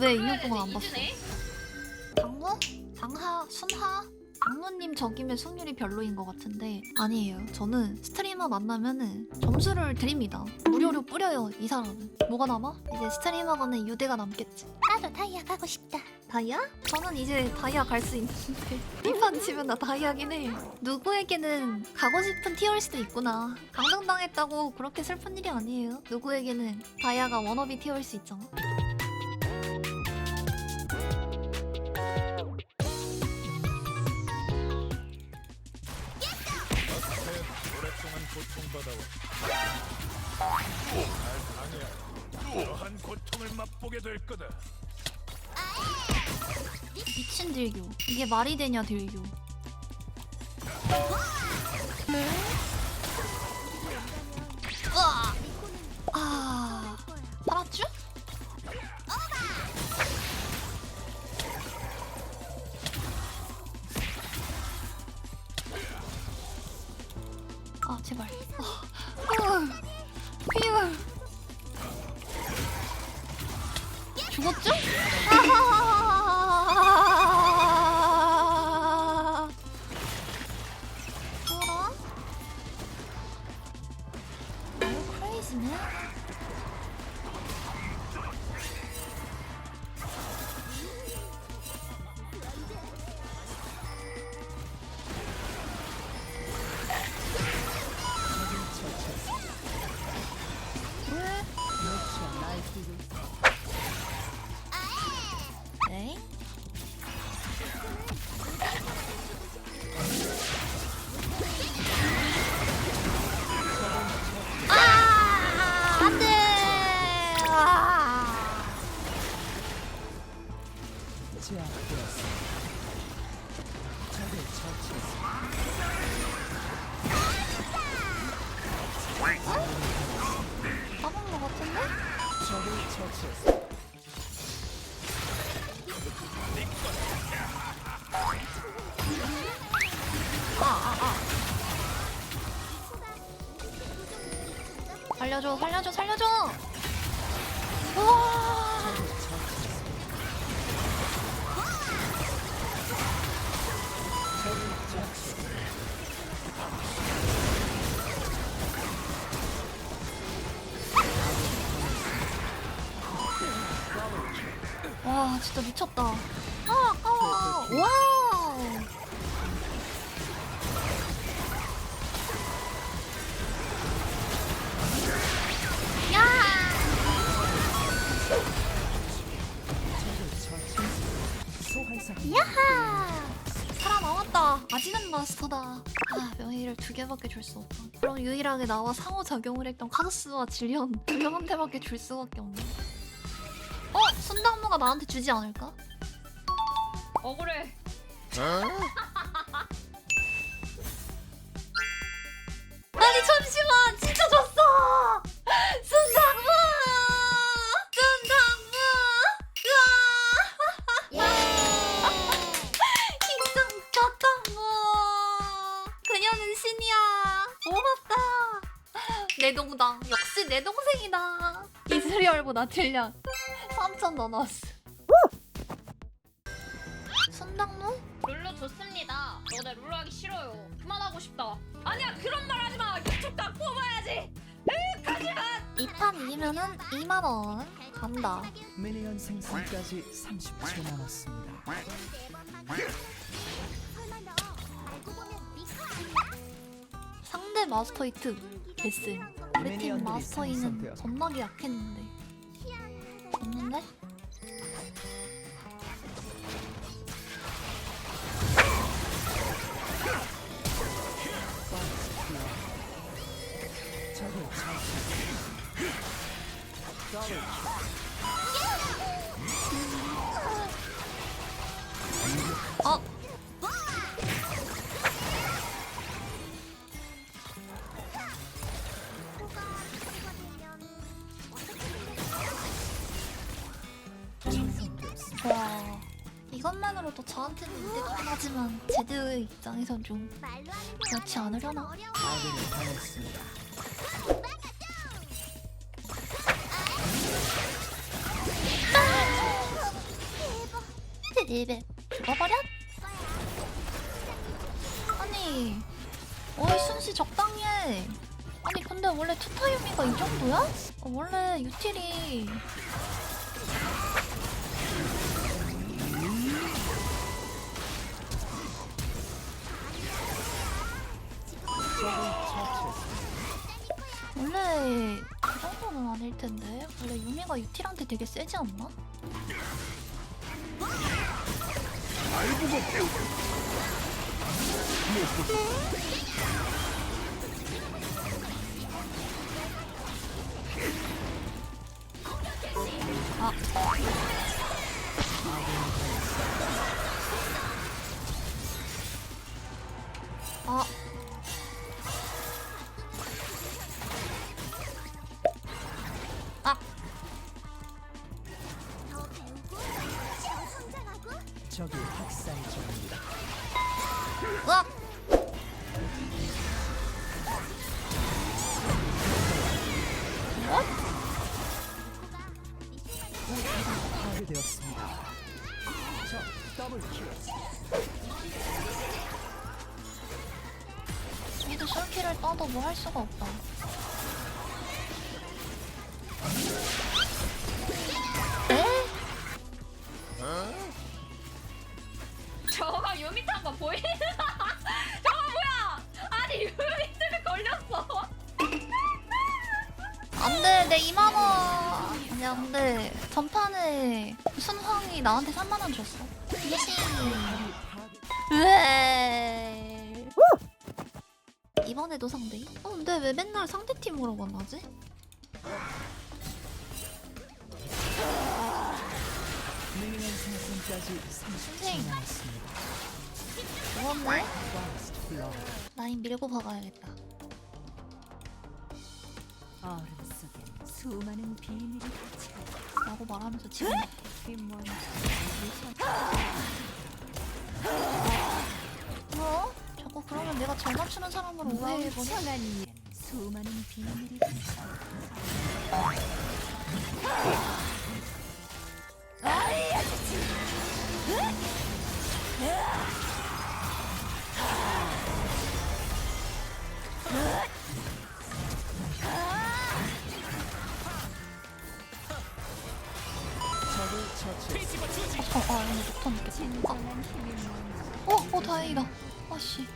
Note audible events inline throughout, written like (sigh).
왜 2년 동안 안 봤어? 장모? 장하? 순하? 장모님 적임의 승률이 별로인 것 같은데 아니에요 저는 스트리머 만나면은 점수를 드립니다 무료로 뿌려요 이 사람은 뭐가 남아? 이제 스트리머가는 유대가 남겠지 나도 다이아 가고 싶다 다이아? 저는 이제 다이아 갈 수 있는데 (laughs) 이판 치면 나 다이아긴 해 누구에게는 가고 싶은 티어일 수도 있구나 강등당했다고 그렇게 슬픈 일이 아니에요 누구에게는 다이아가 워너비 티어일 있잖아 쳐다봐. 너한 고통을 맛보게 될 거다. 미친 들교. 이게 말이 되냐 들교. 아, 아 팔았쥬? 제발. 피글. 죽었죠? 크레이지네. 살려줘, 살려줘, 살려줘! 우와! 와, 진짜 미쳤다. 아, 아까워. 와우! 야! 야하! 살아남았다. 아직은 마스터다. 아, 명예를 두 개밖에 줄 수 없다. 그럼 유일하게 나와 상호 작용을 했던 카드스와 질리언 두 명한테밖에 줄 수밖에 없네. 어? 순당무가 나한테 주지 않을까? 억울해. (laughs) 아니 잠시만 진짜 줬어! 순당무! 순당무! 으아! (laughs) 킹성 gat당무! 그녀는 신이야. 고맙다. 내 동당 역시 내 동생이다. 이슬이 얼고 나틀량 3천 더 넣었어. 순당무? 룰루 좋습니다. 너네 룰루 하기 싫어요. 그만하고 싶다. 아니야 그런 말 하지 마. 유튜브 다 뽑아야지. 으 가지마. 2판 이기면은 2만 원 간다. 미니언 생성까지 30초 남았습니다. 상대 마스터 히트 데스. 우리 팀 마스터 이는. 겁나게 약했는데. 없는데? 입장에선 좀 그렇지 않으려나? 리벳 죽어버려? 아니 어이 순시 적당히 해 아니 근데 원래 투타유미가 이 정도야? 어, 원래 유틸이 원래 그 정도는 아닐 텐데 원래 유미가 유틸한테 되게 세지 않나? 아 아. 아, 적이 학살 중입니다. 으악! 파괴되었습니다. 적 더블 킬. 미드 쏠키를 떠도 뭐 할 수가 없다. 안 돼. 전판에 순황이 나한테 3만 원 줬어. 예시. 으에. 이번에도 상대? 어, 근데 왜 맨날 상대 팀으로 만나지? 미니언 생성까지 30초 선생님. blood. 라인 밀고 박아야겠다. 얼음 속엔 수많은 비밀이 갇혀 라고 말하면서 지금 뒷먼지 뭐? 자꾸 그러면 내가 잘 맞추는 사람으로 오해해버려? 수많은 비밀이 갇혀 적을 아. 진정한 힘이 뭔지 어, 어, 다행이다. 아씨.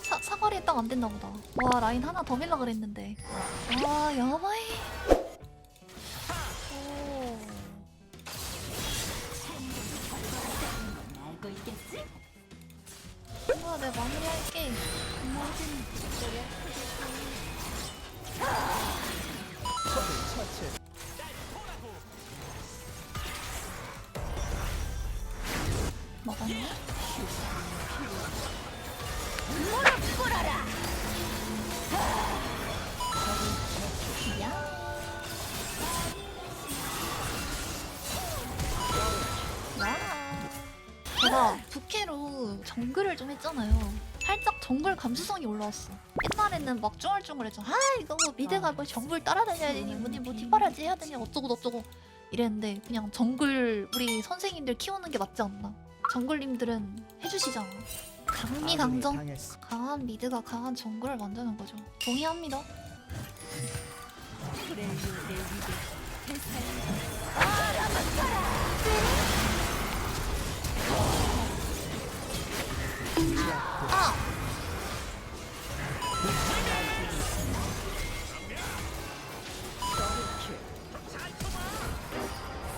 사, 사거리에 딱안 됐나 보다. 와, 라인 하나 더 밀라 그랬는데. 아, 야바이. 오. 뭐야, 내가 마무리할게. 적을 제가 부캐로 정글을 좀 했잖아요. 살짝 정글 감수성이 올라왔어. 옛날에는 막 쭈얼쭈얼했잖아. 아 이거 뭐 미드가 뭐 정글 따라다녀야 되니 뭐니 뭐 뒷바라지 해야 되니 어쩌고 저쩌고 이랬는데 그냥 정글 우리 선생님들 키우는 게 맞지 않나. 정글님들은 해주시잖아. 강미 강정. 당했습니다. 강한 미드가 강한 정글을 만드는 거죠. 동의합니다. 내리게 아!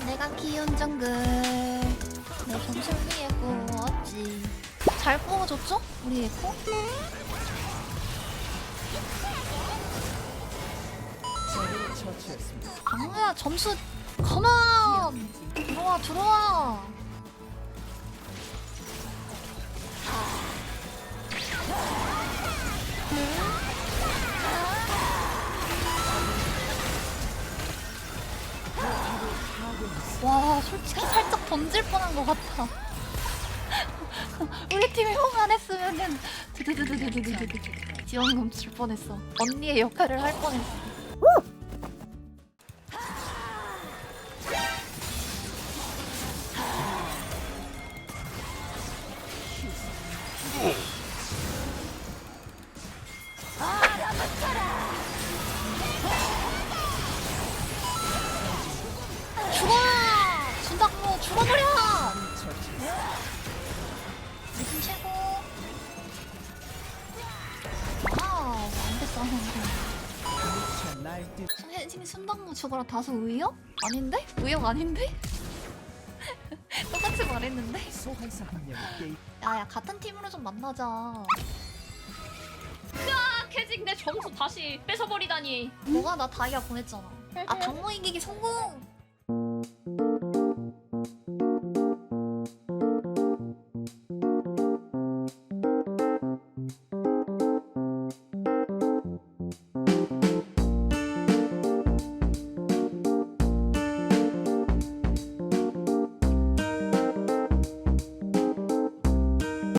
내가 키운 정글 우리 에코? 강우야 점수 컴온 들어와 들어와! 와 솔직히 살짝 던질 뻔한 것 같아 우리 팀이 홍 안 했으면은 두두두두두두두두 지원금 줄 뻔했어 언니의 역할을 할 뻔했어 선생님이 순당무 죽어라 다소 의역? 아닌데? 의역 아닌데? (laughs) 똑같이 말했는데? 야야 같은 팀으로 좀 만나자 으아 캐직 내 점수 다시 뺏어버리다니 뭐가 나 다이아 보냈잖아 아 (laughs) 당무 이기기 성공!